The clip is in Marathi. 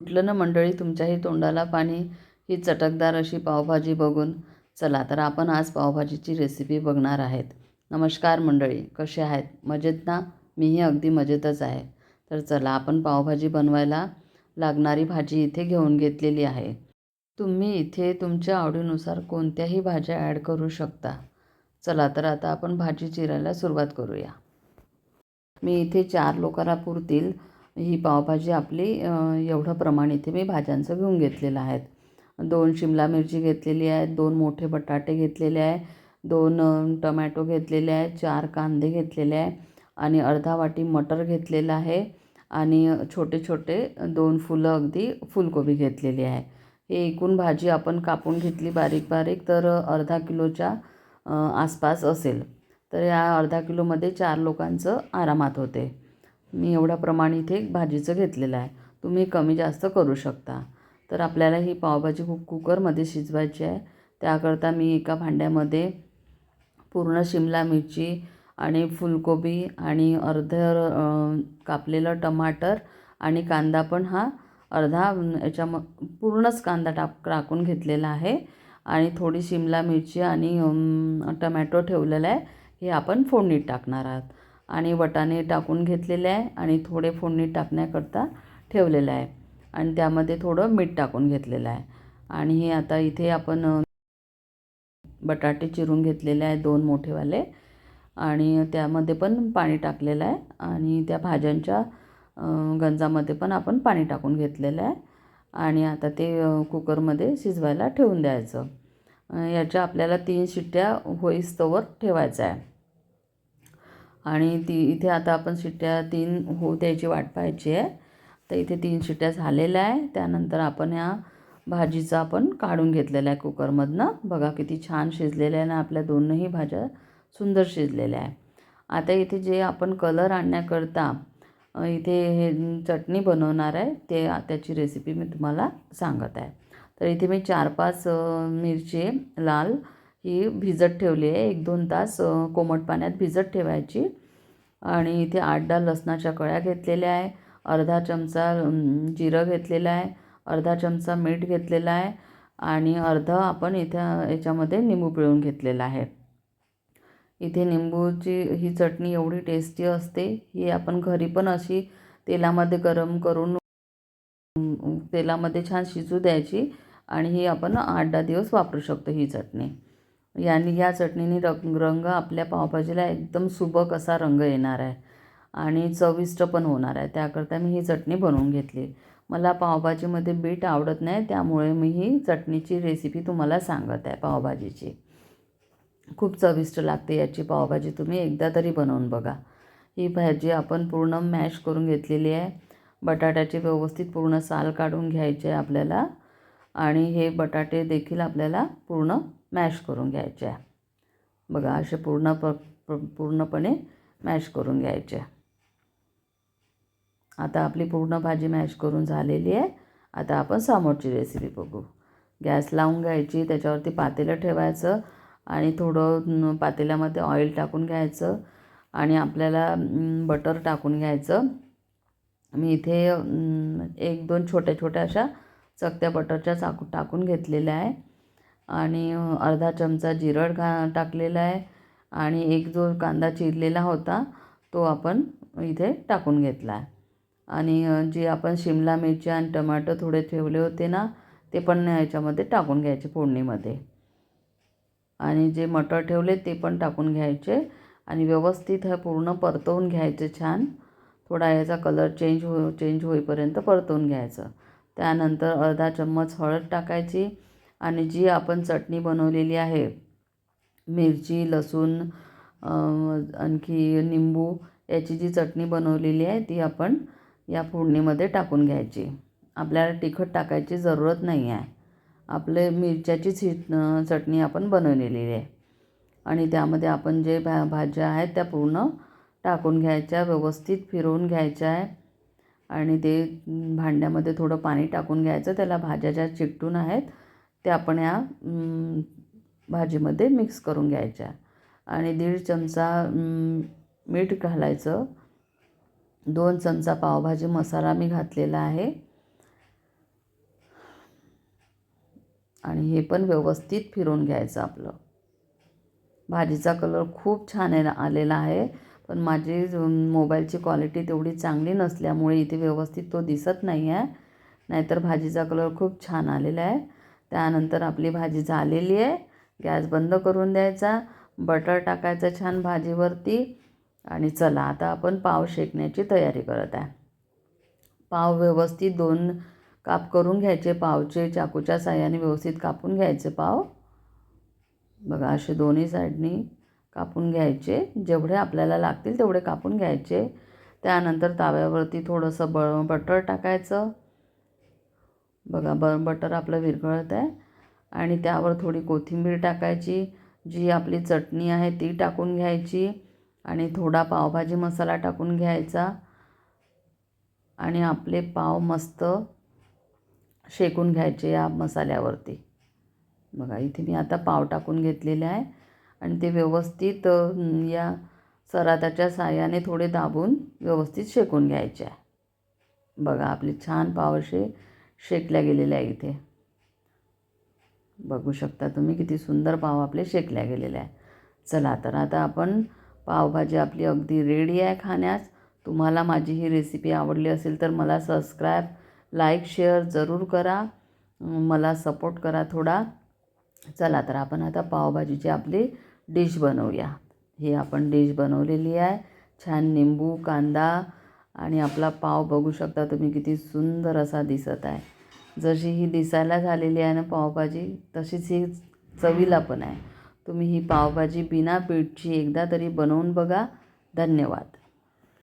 म्हटलं ना मंडळी तुमच्याही तोंडाला पाणी. ही चटकदार अशी पावभाजी बघून चला तर आपण आज पावभाजीची रेसिपी बघणार आहेत. नमस्कार मंडळी कसे आहेत? मजेत ना? मीही अगदी मजेतच आहे. तर चला आपण पावभाजी बनवायला लागणारी भाजी इथे घेऊन घेतलेली आहे. तुम्ही इथे तुमच्या आवडीनुसार कोणत्याही भाज्या ॲड करू शकता. चला तर आता आपण भाजी चिरायला सुरुवात करूया. मी इथे चार लोकांना पुरतील ही पावभाजी आपली एवढं प्रमाण इथे मी भाज्यांचं घेऊन घेतलेलं आहे दोन शिमला मिरची घेतलेली आहे दोन मोठे बटाटे घेतलेले आहे दोन टमॅटो घेतलेले आहे चार कांदे घेतलेले आहे आणि अर्धा वाटी मटर घेतलेलं आहे आणि छोटे छोटे दोन फुलं अगदी फुलकोबी घेतलेली आहे. हे एकूण भाजी आपण कापून घेतली बारीक बारीक तर अर्धा किलोच्या आसपास असेल. तर या अर्धा किलोमध्ये चार लोकांचं आरामात होते. मी एवढ्या प्रमाण इथे भाजीचं घेतलेलं आहे. तुम्ही कमी जास्त करू शकता. तर आपल्याला ही पावभाजी खूप कुकरमध्ये शिजवायची आहे. त्याकरता मी एका भांड्यामध्ये पूर्ण शिमला मिरची आणि फुलकोबी आणि अर्ध कापलेलं टमाटर आणि कांदा पण हा अर्धा याच्या पूर्णच कांदा टाक टाकून घेतलेला आहे. आणि थोडी शिमला मिरची आणि टमॅटो ठेवलेला आहे. हे आपण फोडणीत टाकणार आहात. आणि वटाणे टाकून घेतलेले आहे आणि थोडे फोडणी टाकण्याकरता ठेवलेलं आहे. आणि त्यामध्ये थोडं मीठ टाकून घेतलेलं आहे. आणि हे आता इथे आपण बटाटे चिरून घेतलेले आहे दोन मोठेवाले. आणि त्यामध्ये पण पाणी टाकलेलं आहे. आणि त्या भाज्यांच्या गंजामध्ये पण आपण पाणी टाकून घेतलेलं आहे. आणि आता ते कुकरमध्ये शिजवायला ठेवून द्यायचं. याच्या आपल्याला तीन शिट्ट्या होईस्तोवर ठेवायचं आहे. आणि ती इथे आता आपण शिट्ट्या तीन होऊ द्यायची वाट पाहायची आहे. तर इथे तीन शिट्ट्या झालेल्या आहे. त्यानंतर आपण ह्या भाजीचा आपण काढून घेतलेला आहे कुकरमधनं. बघा किती छान शिजलेल्या आहे ना आपल्या दोनही भाज्या सुंदर शिजलेल्या आहे. आता इथे जे आपण कलर आणण्याकरता इथे हे चटणी बनवणार आहे ते त्याची रेसिपी मी तुम्हाला सांगत आहे. तर इथे मी चार पाच मिरची लाल ही भिजत ठेवली आहे. एक दोन तास कोमट पाण्यात भिजत ठेवायची. आणि इथे आठ डाळ लसणाच्या कळ्या घेतलेल्या आहे. अर्धा चमचा जिरं घेतलेलं आहे. अर्धा चमचा मीठ घेतलेला आहे. आणि अर्धा आपण इथं याच्यामध्ये निंबू पिळून घेतलेला आहे. इथे निंबूची ही चटणी एवढी टेस्टी असते ही आपण घरी पण अशी तेलामध्ये गरम करून तेलामध्ये छान शिजू द्यायची. आणि ही आपण आठ दहा दिवस वापरू शकतो ही चटणी. याने या चटणीने रंग रंग आपल्या पावभाजीला एकदम सुबक असा रंग येणार आहे आणि चविष्ट पण होणार आहे. त्याकरता मी ही चटणी बनवून घेतली. मला पावभाजीमध्ये बीट आवडत नाही त्यामुळे मी ही चटणीची रेसिपी तुम्हाला सांगत आहे पावभाजीची. खूप चविष्ट लागते याची पावभाजी तुम्ही एकदा तरी बनवून बघा. ही भाजी आपण पूर्ण मॅश करून घेतलेली आहे. बटाट्याची व्यवस्थित पूर्ण साल काढून घ्यायची आहे आपल्याला. आणि हे बटाटे देखील आपल्याला पूर्ण मॅश करून घ्यायचे आहे. बघा असे पूर्ण प पूर्णपणे मॅश करून घ्यायचे आता आपली पूर्ण भाजी मॅश करून झालेली आहे. आता आपण समोरची रेसिपी बघू. गॅस लावून घ्यायची त्याच्यावरती पातेलं ठेवायचं आणि थोडं पातेल्यामध्ये ऑइल टाकून घ्यायचं आणि आपल्याला बटर टाकून घ्यायचं. मी इथे एक दोन छोट्या छोट्या अशा चकत्या बटरच्या चाकू टाकून घेतलेल्या आहे. आणि अर्धा चमचा जिरड घा टाकलेला आहे. आणि एक जो कांदा चिरलेला होता तो आपण इथे टाकून घेतला आहे. आणि जे आपण शिमला मिरची आणि टमाटर थोडे ठेवले होते ना ते पण याच्यामध्ये टाकून घ्यायचे फोडणीमध्ये. आणि जे मटर ठेवले ते पण टाकून घ्यायचे. आणि व्यवस्थित हे पूर्ण परतवून घ्यायचे छान. थोडा याचा कलर चेंज हो चेंज होईपर्यंत परतवून घ्यायचं. त्यानंतर अर्धा चम्मच हळद टाकायची आणि जी आपण चटणी बनवलेली आहे मिरची लसूण आणखी निंबू याची जी चटणी बनवलेली आहे ती आपण या फोडणीमध्ये टाकून घ्यायची. आपल्याला तिखट टाकायची जरूरत नाही आहे आपले मिरच्याचीच ही चटणी आपण बनवलेली आहे. आणि त्यामध्ये आपण जे भा भाज्या आहेत त्या पूर्ण टाकून घ्यायच्या व्यवस्थित फिरवून घ्यायच्या आहे. आणि ते भांड्यामध्ये थोडं पाणी टाकून घ्यायचं. त्याला भाज्या ज्या चिकटून आहेत त्या आपण या भाजीमध्ये मिक्स करून घ्यायच्या. आणि दीड चमचा मीठ घालायचं. दोन चमचा पावभाजी मसाला मी घातलेला आहे. आणि हे पण व्यवस्थित फिरून घ्यायचं आपलं. भाजीचा कलर खूप छान आहे आलेला आहे. पण माझी मोबाईलची क्वालिटी तेवढी चांगली नसल्यामुळे इथे व्यवस्थित तो दिसत नाही आहे नाहीतर भाजीचा कलर खूप छान आलेला आहे. त्यानंतर आपली भाजी झालेली आहे. गॅस बंद करून द्यायचा. बटर टाकायचं छान भाजीवरती. आणि चला आता आपण पाव शेकण्याची तयारी करत आहे. पाव व्यवस्थित दोन काप करून घ्यायचे. पावचे चाकूच्या साह्याने व्यवस्थित कापून घ्यायचे पाव. बघा असे दोन्ही साईडनी कापून घ्यायचे. जेवढे आपल्याला लागतील तेवढे कापून घ्यायचे. त्यानंतर ताव्यावरती थोडंसं ब बटर टाकायचं. बघा ब बटर आपलं विरघळत आहे. आणि त्यावर थोडी कोथिंबीर टाकायची. जी आपली चटणी आहे ती टाकून घ्यायची. आणि थोडा पावभाजी मसाला टाकून घ्यायचा. आणि आपले पाव मस्त शेकून घ्यायचे या मसाल्यावरती. बघा इथे मी आता पाव टाकून घेतलेले आहे. आणि ते व्यवस्थित या सराताच्या साह्याने थोडे दाबून व्यवस्थित शेकून घ्यायचे आहे बघा आपले छान पाव शेकल्या गेलेले आहे इथे. बघू शकता तुम्ही किती सुंदर पाव आपले शेकल्या गेलेले आहे चला तर आता आपण पावभाजी आपली अगदी रेडी आहे खाण्यास. तुम्हाला माझी ही रेसिपी आवडली असेल तर मला सबस्क्राईब लाईक शेअर जरूर करा. मला सपोर्ट करा थोडा. चला तर आपण आता पावभाजीची आपली डिश बनवूया. ही आपण डिश बनवलेली आहे. छान निंबू कांदा आणि आपला पाव बघू शकता तुम्ही किती सुंदर असा दिसत आहे. जशी ही दिसायला झालेली आहे ना पावभाजी तशीच ही चवीला पण आहे. तुम्ही ही पावभाजी बिना पीठची एकदा तरी बनवून बघा. धन्यवाद.